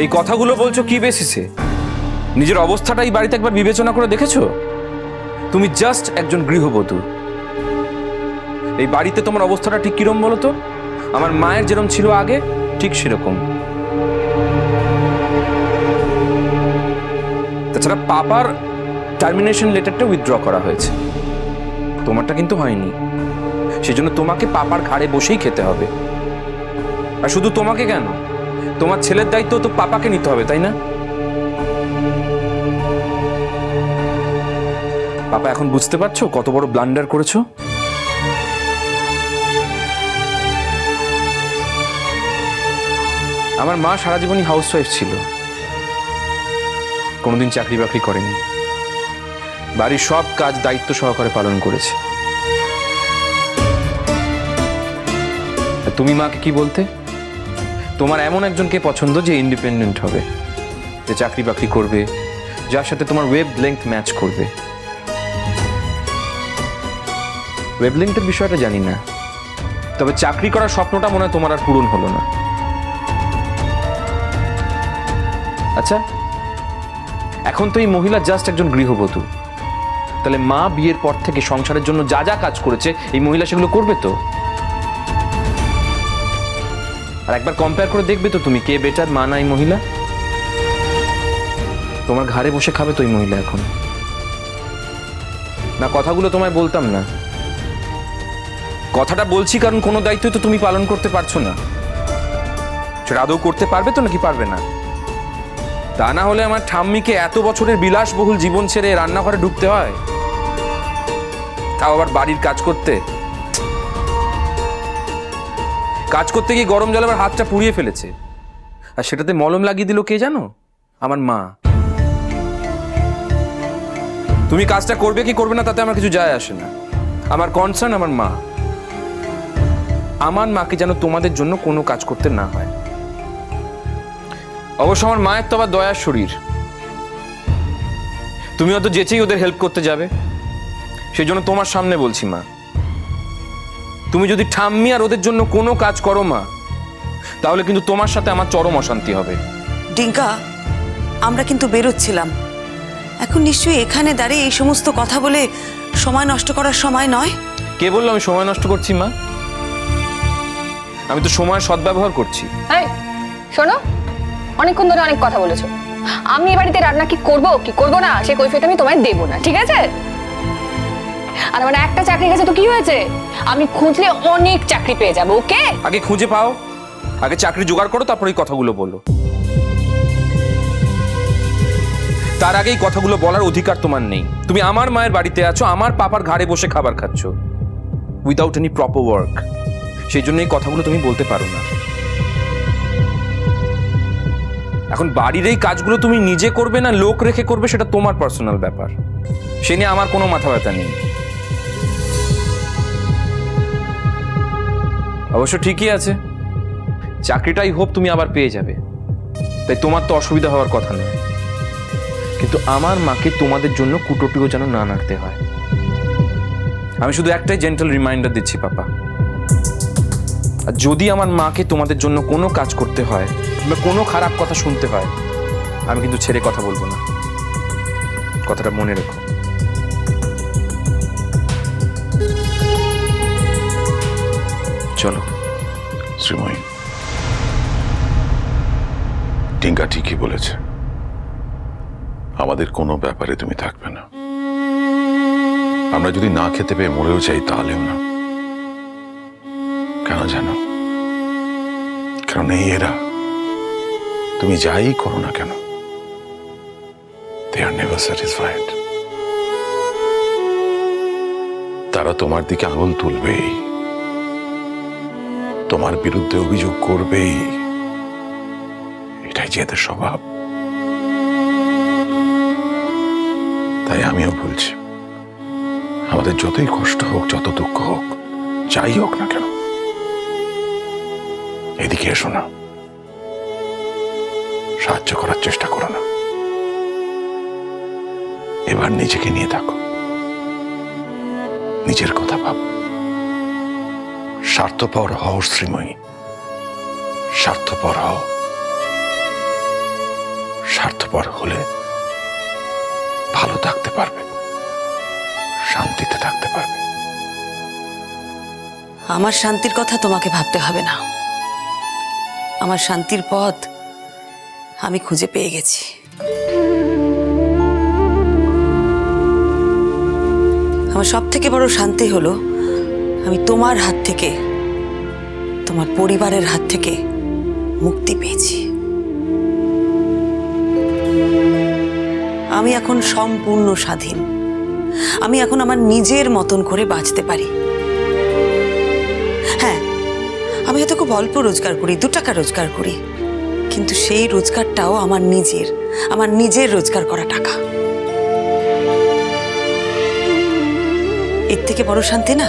এই কথাগুলো বলছো কি বেসিসে? নিজের অবস্থাটা এই বাড়িতে একবার বিবেচনা করে দেখেছ? তুমি জাস্ট একজন গৃহবধূ। এই বাড়িতে তোমার অবস্থাটা ঠিক কিরম বলো তো আমার মায়ের যেরকম ছিল আগে, ঠিক সেরকম। তাছাড়া পাপার টার্মিনেশন লেটারটা উইথড্র করা হয়েছে। তোমারটা কিন্তু হয়নি। সেজন্য তোমাকে পাপার ঘাড়ে বসেই খেতে হবে। আর শুধু তোমাকে কেন? তোমার ছেলের দায়িত্ব তো পাপাকে নিতে হবে, তাই না? পাপা, এখন বুঝতে পারছ কত বড় ব্লান্ডার করেছ? আমার মা সারা জীবনই হাউসওয়াইফ ছিল। কোনোদিন চাকরি বাকরি করেনি। বাড়ির সব কাজ দায়িত্ব সহকারে পালন করেছে। তুমি মাকে কি বলতে? তোমার এমন একজনকে পছন্দ যে ইন্ডিপেন্ডেন্ট হবে, যে চাকরি বাকরি করবে, যার সাথে তোমার ওয়েব লেংথ ম্যাচ করবে। ওয়েব লেংথের বিষয়টা জানি না, তবে চাকরি করার স্বপ্নটা মনে হয় তোমার আর পূরণ হলো না। আচ্ছা এখন তো এই মহিলা জাস্ট একজন গৃহবধূ। তাহলে মা বিয়ের পর থেকে সংসারের জন্য যা যা কাজ করেছে, এই মহিলা সেগুলো করবে তো? আর একবার কম্পেয়ার করে দেখবে তো তুমি কে বেটার মা নাই, মহিলা? তোমার ঘাড়ে বসে খাবে তো এই মহিলা এখন। না, কথাগুলো তোমায় বলতাম না। কথাটা বলছি কারণ কোনো দায়িত্ব তো তুমি পালন করতে পারছ না। সেটা আদৌ করতে পারবে তো নাকি পারবে না? তা না হলে আমার ঠাম্মিকে এত বছরের বিলাসবহুল জীবন ছেড়ে রান্নাঘরে ঢুকতে হয়? তাও আবার বাড়ির কাজ করতে? কাজ করতে গিয়ে গরম জল আবার হাতটা পুড়িয়ে ফেলেছে। আর সেটাতে মলম লাগিয়ে দিল কে জানো? আমার মা। তুমি কাজটা করবে কি করবে না তাতে আমার কিছু যায় আসে না। আমার কনসার্ন আমার মা। আমার মাকে যেন তোমাদের জন্য কোনো কাজ করতে না হয়। অবশ্য আমার মায়ের তো আবার দয়ার শরীর। তুমি হয়তো যেচেই ওদের হেল্প করতে যাবে। সেই জন্য তোমার সামনে বলছি মা। তুমি যদি ঠাম্মি আর ওদের জন্য কোনো কাজ করো মা তাহলে কিন্তু তোমার সাথে আমার চরম অশান্তি হবে। ডিঙ্কা আমরা কিন্তু বেরোচ্ছিলাম। এখন নিশ্চয়ই এখানে দাঁড়িয়ে এই সমস্ত কথা বলে সময় নষ্ট করার সময় নয়? কে বলল আমি সময় নষ্ট করছি মা? আমি তো সময় সদ্ব্যবহার করছি। এই শোনো অনেকক্ষণ ধরে অনেক কথা বলেছ। আমি এ বাড়িতে রান্না কি করব কি করব না সে কৈফিয়ত আমি তোমায় দেবো না ঠিক আছে? আর আমার একটা চাকরি গেছে তো কি হয়েছে? আমি খুঁজলে অনেক চাকরি পেয়ে যাব, ওকে? আগে খুঁজে পাও। আগে চাকরি জোগাড় করো, তারপর এই কথাগুলো বলো। তার আগে এই কথাগুলো বলার অধিকার তোমার নেই। তুমি আমার মায়ের বাড়িতে আছো, আমার পাপার ঘাড়ে বসে খাবার খাচ্ছ। উইদাউট এনি প্রপার ওয়ার্ক সেই জন্য এই কথাগুলো তুমি বলতে পারো না। এখন বাড়ির এই কাজগুলো তুমি নিজে করবে না, লোক রেখে করবে, সেটা তোমার পার্সোনাল ব্যাপার। সে নিয়ে আমার কোনো মাথা ব্যথা নেই। অবশ্য ঠিকই আছে। চাকরিটাই হোপ তুমি আবার পেয়ে যাবে। তাই তোমার তো অসুবিধা হওয়ার কথা নয়। কিন্তু আমার মাকে তোমাদের জন্য কুটোটিও যেন না নাড়তে হয়। আমি শুধু একটাই জেন্টাল রিমাইন্ডার দিচ্ছি, পাপা। আর যদি আমার মাকে তোমাদের জন্য কোনো কাজ করতে হয় বা কোনো খারাপ কথা শুনতে হয়, আমি কিন্তু ছেড়ে কথা বলব না। কথাটা মনে রেখো। চলো। শ্রীময়ী টিঙ্কা ঠিকই বলেছে। আমাদের কোনো ব্যাপারে তুমি থাকবে না। আমরা যদি না খেতে পেয়ে মরেও যাই তাহলেও না। কেন জানো? কারণ এই এরা, তুমি যাই করো না কেন আর নেভার তারা তোমার দিকে আঙুল তুলবেই। তোমার বিরুদ্ধে অভিযোগ করবেই এটাই যে স্বভাব। তাই আমিও বলছি, আমাদের যতই কষ্ট হোক, যত দুঃখ হোক, যাই হোক না কেন, এদিকে এসো না। সাহায্য করার চেষ্টা করো না। এবার নিজেকে নিয়ে থাকো। নিজের কথা ভাবো। স্বার্থপর হও, শ্রীময়ী। স্বার্থপর হও। পর হলে ভালো থাকতে পারবে। শান্তিতে থাকতে পারবে। আমার শান্তির কথা তোমাকে ভাবতে হবে না। আমার শান্তির পথ আমি খুঁজে পেয়ে গেছি। আমার সব থেকে বড় শান্তি হলো আমি তোমার হাত থেকে, তোমার পরিবারের হাত থেকে মুক্তি পেয়েছি। আমি এখন সম্পূর্ণ স্বাধীন। আমি এখন আমার নিজের মতন করে বাঁচতে পারি। হ্যাঁ আমি হয়তো খুব অল্প রোজগার করি, দু টাকা রোজগার করি, কিন্তু সেই রোজগারটাও আমার নিজের আমার নিজের রোজগার করা টাকা। এর থেকে বড় শান্তি না?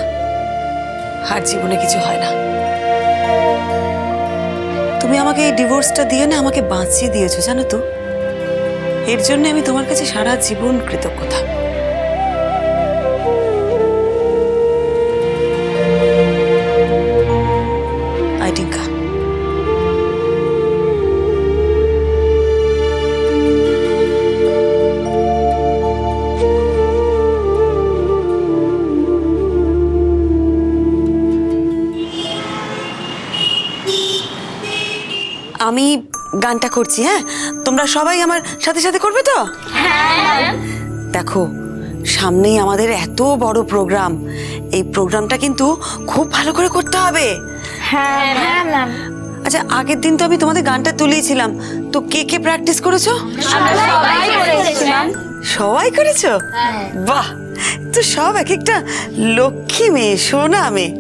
আর জীবনে কিছু হয় না। তুমি আমাকে এই ডিভোর্সটা দিয়ে না আমাকে বাঁচিয়ে দিয়েছ, জানো তো? এর জন্য আমি তোমার কাছে সারা জীবন কৃতজ্ঞ আমি গানটা করছি হ্যাঁ? তোমরা সবাই আমার সাথে সাথে করবে তো? দেখো সামনেই আমাদের এত বড় প্রোগ্রাম। এই প্রোগ্রামটা কিন্তু খুব ভালো করে করতে হবে। আচ্ছা আগের দিন তো আমি তোমাদের গানটা তুলিয়েছিলাম। তো কে কে প্র্যাকটিস করেছ? সবাই করেছ? বাহ! তো সব এক একটা লক্ষ্মী মেয়ে সোনা মেয়ে।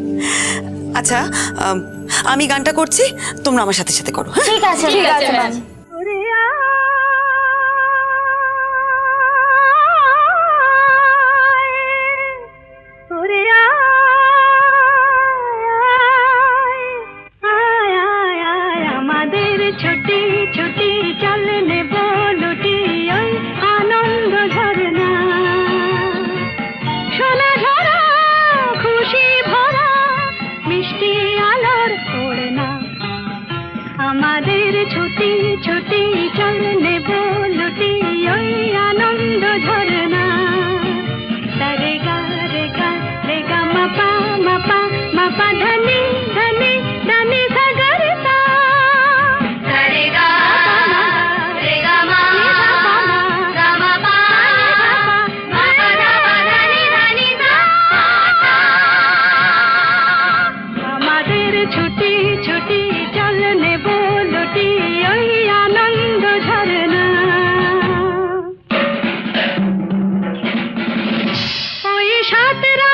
আচ্ছা আম, গানটা করছি তোমরা আমার সাথে সাথে করো হ্যাঁ? ঠিক আছে ঠিক আছে ম্যাম ওই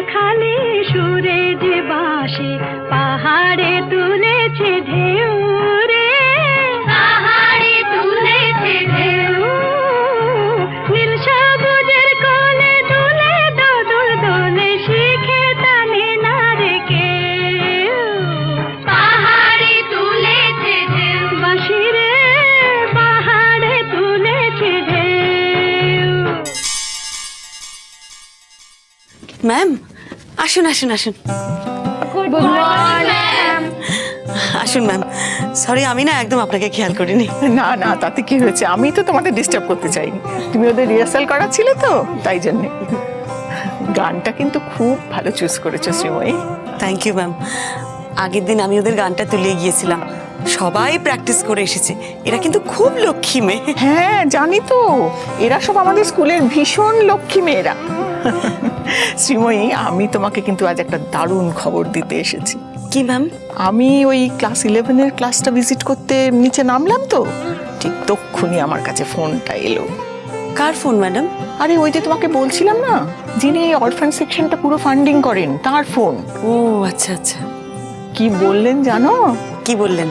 রাখালি সুরে যে বাঁশি পাহাড়ে তুলেছে ঢেউ রে। পাহাড়ে তুলেছে ঢেউ। নীল সবুজের কোলে দুলে দোদুল দোলে শিখে টানে না রে পাহাড়ে তুলেছে ঢেউ। বাঁশি রে পাহাড়ে তুলেছে ঢেউ। ম্যাম আসুন আসুন আসুন। আসুন ম্যাম সরি আমি না একদম আপনাকে খেয়াল করিনি। না না তাতে কি হয়েছে? আমি তো তোমাদের ডিস্টার্ব করতে চাইনি। তুমি ওদের রিহার্সাল করাচ্ছিলে তো তাই জন্যে। গানটা কিন্তু খুব ভালো চুজ করেছ শ্রীময়ী। থ্যাংক ইউ ম্যাম আগের দিন আমি ওদের গানটা তুলে গিয়েছিলাম। সবাই প্র্যাকটিস করে এসেছে। এরা কিন্তু খুব লক্ষ্মী মেয়ে। হ্যাঁ জানি তো। এরা সব আমাদের স্কুলের ভীষণ লক্ষ্মী মেয়েরা। শ্রীময়ী আমি তোমাকে কিন্তু আজ একটা দারুণ খবর দিতে এসেছি। কি ম্যাম আমি ওই ক্লাস ইলেভেনের ক্লাসটা ভিজিট করতে নিচে নামলাম তো। ঠিক তক্ষুনি আমার কাছে ফোনটা এলো। কার ফোন ম্যাডাম আরে ওই যে তোমাকে বলছিলাম না? যিনি অরফান সেকশনটা পুরো ফান্ডিং করেন তার ফোন ও আচ্ছা আচ্ছা। কি বললেন জানো? কি বললেন?